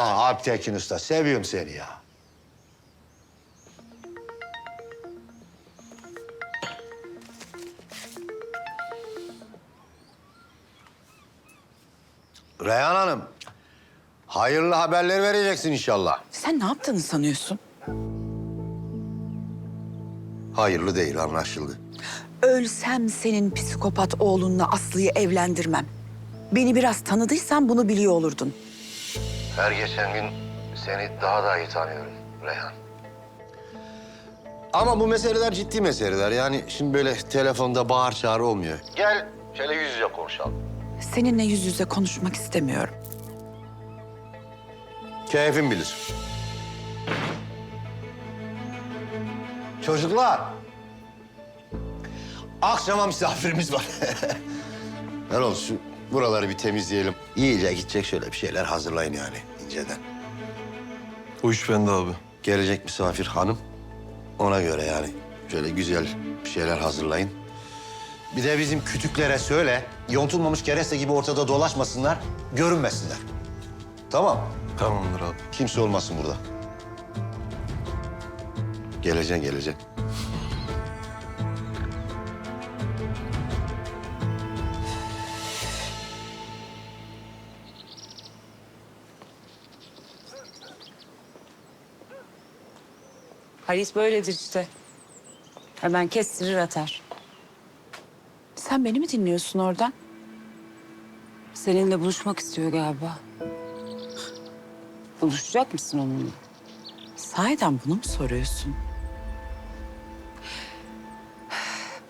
Aa, Alp Tekin Usta, seviyorum seni ya. Reyhan Hanım, hayırlı haberler vereceksin inşallah. Sen ne yaptığını sanıyorsun? Hayırlı değil, anlaşıldı. Ölsem senin psikopat oğlunla Aslı'yı evlendirmem. Beni biraz tanıdıysan bunu biliyor olurdun. Her geçen gün seni daha da iyi tanıyorum Reyhan. Ama bu meseleler ciddi meseleler. Yani şimdi böyle telefonda bağır çağrı olmuyor. Gel şöyle yüz yüze konuşalım. Seninle yüz yüze konuşmak istemiyorum. Keyfin bilir. Çocuklar. Akşama misafirimiz var. Erol şu buraları bir temizleyelim. İyice gidecek şöyle bir şeyler hazırlayın yani inceden. O iş bende abi. Gelecek misafir hanım. Ona göre yani şöyle güzel bir şeyler hazırlayın. Bir de bizim kütüklere söyle, yontulmamış kereste gibi ortada dolaşmasınlar, görünmesinler. Tamam. Tamamdır abi. Kimse olmasın burada. Geleceksin, geleceksin. Halis böyledir işte. Hemen kestirir atar. Sen beni mi dinliyorsun oradan? Seninle buluşmak istiyor galiba. Buluşacak mısın onunla? Sahiden bunu mu soruyorsun?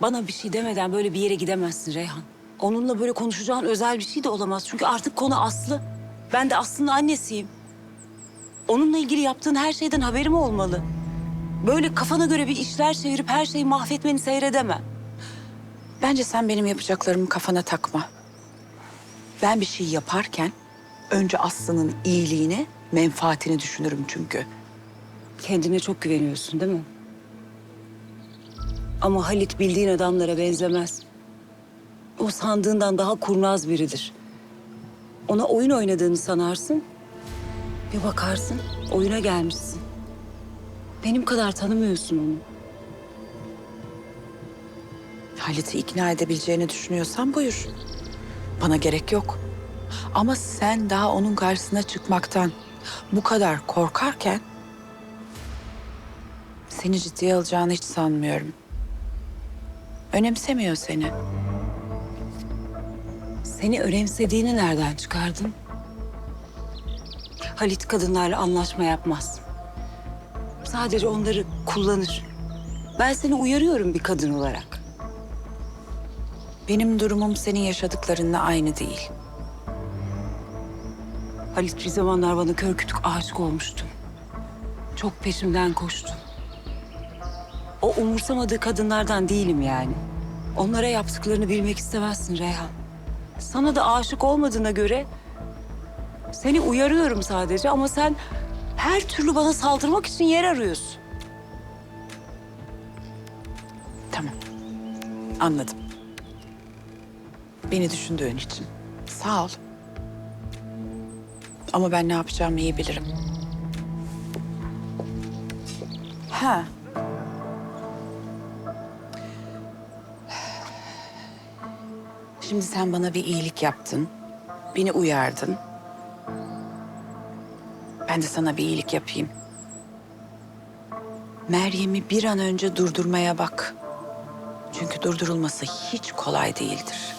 Bana bir şey demeden böyle bir yere gidemezsin Reyhan. Onunla böyle konuşacağın özel bir şey de olamaz. Çünkü artık konu Aslı. Ben de Aslı'nın annesiyim. Onunla ilgili yaptığın her şeyden haberim olmalı. Böyle kafana göre bir işler çevirip her şeyi mahvetmeni seyredemem. Bence sen benim yapacaklarımı kafana takma. Ben bir şey yaparken önce Aslı'nın iyiliğini, menfaatini düşünürüm çünkü. Kendine çok güveniyorsun değil mi? Ama Halit bildiğin adamlara benzemez. O sandığından daha kurnaz biridir. Ona oyun oynadığını sanarsın. Bir bakarsın oyuna gelmişsin. Benim kadar tanımıyorsun onu. Halit'i ikna edebileceğini düşünüyorsan buyur. Bana gerek yok. Ama sen daha onun karşısına çıkmaktan bu kadar korkarken... ...seni ciddiye alacağını hiç sanmıyorum. Önemsemiyor seni. Seni önemsediğini nereden çıkardın? Halit kadınlarla anlaşma yapmaz. Sadece onları kullanır. Ben seni uyarıyorum bir kadın olarak. Benim durumum senin yaşadıklarınla aynı değil. Halit bir zamanlar bana kör kütük aşık olmuştu. Çok peşimden koştu. O umursamadığı kadınlardan değilim yani. Onlara yaptıklarını bilmek istemezsin Reyhan. Sana da aşık olmadığına göre seni uyarıyorum sadece ama sen her türlü bana saldırmak için yer arıyorsun. Tamam. Anladım. Beni düşündüğün için. Sağ ol. Ama ben ne yapacağımı iyi bilirim. Ha. Şimdi sen bana bir iyilik yaptın. Beni uyardın. Ben de sana bir iyilik yapayım. Meryem'i bir an önce durdurmaya bak. Çünkü durdurulması hiç kolay değildir.